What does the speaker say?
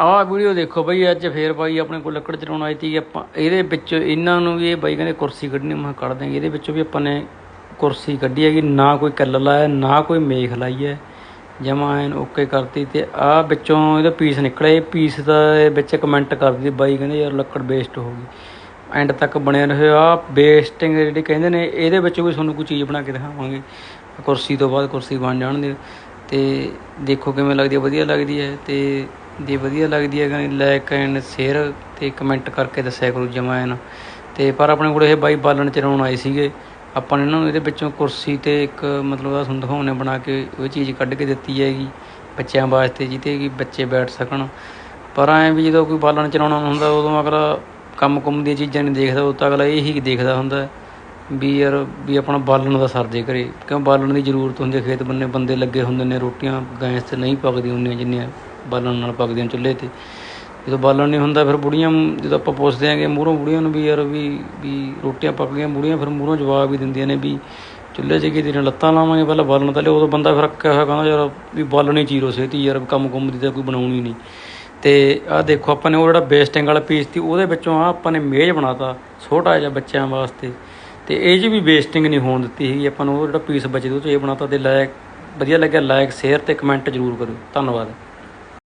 ਆਹ ਵੀਡੀਓ ਦੇਖੋ ਬਈ, ਅੱਜ ਫੇਰ ਬਾਈ ਆਪਣੇ ਕੋਲ ਲੱਕੜ ਚਲਾਉਣ ਆਈ ਤੀ। ਆਪਾਂ ਇਹਦੇ ਵਿੱਚ ਇਹਨਾਂ ਨੂੰ ਵੀ ਇਹ ਬਾਈ ਕਹਿੰਦੇ ਕੁਰਸੀ ਕੱਢਣੀ, ਮੈਂ ਕੱਢ ਦਾਂਗੇ ਇਹਦੇ ਵਿੱਚੋਂ ਵੀ ਆਪਾਂ ਨੇ ਕੁਰਸੀ ਕੱਢੀ ਹੈਗੀ, ਨਾ ਕੋਈ ਕੱਲ ਲਾਇਆ, ਨਾ ਕੋਈ ਮੇਖ ਲਾਈ ਹੈ। ਜਮਾ ਐਨ ਓਕੇ ਕਰਤੀ ਤੇ ਆਹ ਵਿੱਚੋਂ ਇਹਦਾ ਪੀਸ ਨਿਕਲਿਆ। ਇਹ ਪੀਸ ਦਾ ਵਿੱਚ ਕਮੈਂਟ ਕਰਦੀ ਬਾਈ ਕਹਿੰਦੇ, ਯਾਰ ਲੱਕੜ ਵੇਸਟ ਹੋ ਗਈ। ਐਂਡ ਤੱਕ ਬਣਿਆ ਰਹੇ। ਆ ਵੇਸਟਿੰਗ ਜਿਹੜੀ ਕਹਿੰਦੇ ਨੇ, ਇਹਦੇ ਵਿੱਚੋਂ ਵੀ ਤੁਹਾਨੂੰ ਕੋਈ ਚੀਜ਼ ਬਣਾ ਕੇ ਦਿਖਾਵਾਂਗੇ। ਕੁਰਸੀ ਤੋਂ ਬਾਅਦ ਕੁਰਸੀ ਬਣ ਜਾਣ ਦੇ। ਤੇ ਦੇਖੋ ਕਿਵੇਂ ਲੱਗਦੀ ਹੈ, ਵਧੀਆ ਲੱਗਦੀ ਹੈ। ਤੇ ਜੇ ਵਧੀਆ ਲੱਗਦੀ ਹੈ ਗਾਣੀ ਲਾਈਕ ਐਂਡ ਸ਼ੇਅਰ ਤੇ ਕਮੈਂਟ ਕਰਕੇ ਦੱਸਿਆ ਕਰੋ ਜਮਾ ਐਨ। ਤੇ ਪਰ ਆਪਣੇ ਕੋਲ ਇਹ ਬਾਈ ਬਾਲਣ ਚਲਾਉਣ ਆਏ ਸੀਗੇ। ਆਪਾਂ ਨੇ ਇਹਨਾਂ ਨੂੰ ਇਹਦੇ ਵਿੱਚੋਂ ਕੁਰਸੀ ਤੇ ਇੱਕ ਮਤਲਬ ਆ ਤੁਹਾਨੂੰ ਦਿਖਾਉਣੇ ਬਣਾ ਕੇ ਉਹ ਚੀਜ਼ ਕੱਢ ਕੇ ਦਿੱਤੀ ਹੈਗੀ, ਬੱਚਿਆਂ ਵਾਸਤੇ ਜਿੱਤੇ ਕਿ ਬੱਚੇ ਬੈਠ ਸਕਣ। ਪਰ ਐਂ ਵੀ ਜਦੋਂ ਕੋਈ ਬਾਲਣ ਚਲਾਉਣਾ ਹੁੰਦਾ, ਉਦੋਂ ਅਗਲਾ ਕੰਮ ਕੁੰਮ ਦੀਆਂ ਚੀਜ਼ਾਂ ਨਹੀਂ ਦੇਖਦਾ, ਉਹ ਤਾਂ ਅਗਲਾ ਇਹੀ ਦੇਖਦਾ ਹੁੰਦਾ ਵੀ ਯਾਰ ਵੀ ਆਪਣਾ ਬਾਲਣ ਦਾ ਸਰਦੇ ਕਰੇ। ਕਿਉਂ ਬਾਲਣ ਦੀ ਜ਼ਰੂਰਤ ਹੁੰਦੀ ਹੈ? ਖੇਤ ਬੰਨੇ ਬੰਦੇ ਲੱਗੇ ਹੁੰਦੇ ਨੇ, ਰੋਟੀਆਂ ਗੈਸ ਤੇ ਨਹੀਂ ਪੱਕਦੀਆਂ ਹੁੰਦੀਆਂ ਜਿੰਨੀਆਂ। ਬਾਲਣ ਨਾਲ ਪੱਕਦੀਆਂ ਚੁੱਲ੍ਹੇ ਤੇ। ਜਦੋਂ ਬਾਲਣ ਨਹੀਂ ਹੁੰਦਾ ਫਿਰ ਬੁੜੀਆਂ ਜਦੋਂ ਆਪਾਂ ਪੁੱਛਦੇ ਆਂਗੇ ਮੂਹਰੋਂ ਬੁੜੀਆਂ ਨੂੰ ਵੀ ਯਾਰ ਵੀ ਵੀ ਰੋਟੀਆਂ ਪੱਕ ਗਈਆਂ ਬੁੜੀਆਂ, ਫਿਰ ਮੂਹਰੋਂ ਜਵਾਬ ਵੀ ਦਿੰਦੀਆਂ ਨੇ ਵੀ ਚੁੱਲ੍ਹੇ 'ਚ ਕੀ ਤੇਰੀਆਂ ਲੱਤਾਂ ਲਾਵਾਂਗੇ ਪਹਿਲਾਂ ਬਾਲਣ ਤਾਂ ਲਿਆ ਉਦੋਂ ਬੰਦਾ ਫਿਰ ਅੱਕਿਆ ਹੋਇਆ ਕਹਿੰਦਾ ਯਾਰ ਵੀ ਬਾਲਣ ਹੀ ਚੀਰੋ ਛੇਤੀ ਯਾਰ ਕੰਮ ਕੁੰਮ ਦੀ ਤਾਂ ਕੋਈ ਬਣਾਉਣੀ ਨਹੀਂ। ਤੇ ਆਹ ਦੇਖੋ ਆਪਾਂ ਨੇ ਉਹ ਜਿਹੜਾ ਬੇਸਟਿੰਗ ਵਾਲਾ ਪੀਸ ਸੀ ਉਹਦੇ ਵਿੱਚੋਂ ਆ ਆਪਾਂ ਨੇ ਮੇਜ਼ ਬਣਾਤਾ ਛੋਟਾ ਜਿਹਾ ਬੱਚਿਆਂ ਵਾਸਤੇ। ਤੇ ਇਹ 'ਚ ਵੀ ਵੇਸਟਿੰਗ ਨਹੀਂ ਹੋਣ ਦਿੱਤੀ ਹੈਗੀ ਆਪਾਂ ਨੂੰ ਉਹ ਜਿਹੜਾ ਪੀਸ ਬਚੇ ਉਹ 'ਚ ਇਹ ਬਣਾਤਾ ਤੇ ਲਾਇਕ, ਵਧੀਆ ਲੱਗਿਆ, ਲਾਇਕ, ਸ਼ੇਅਰ ਤੇ ਕਮੈਂਟ ਜ਼ਰੂਰ ਕਰਿਓ। ਧੰਨਵਾਦ।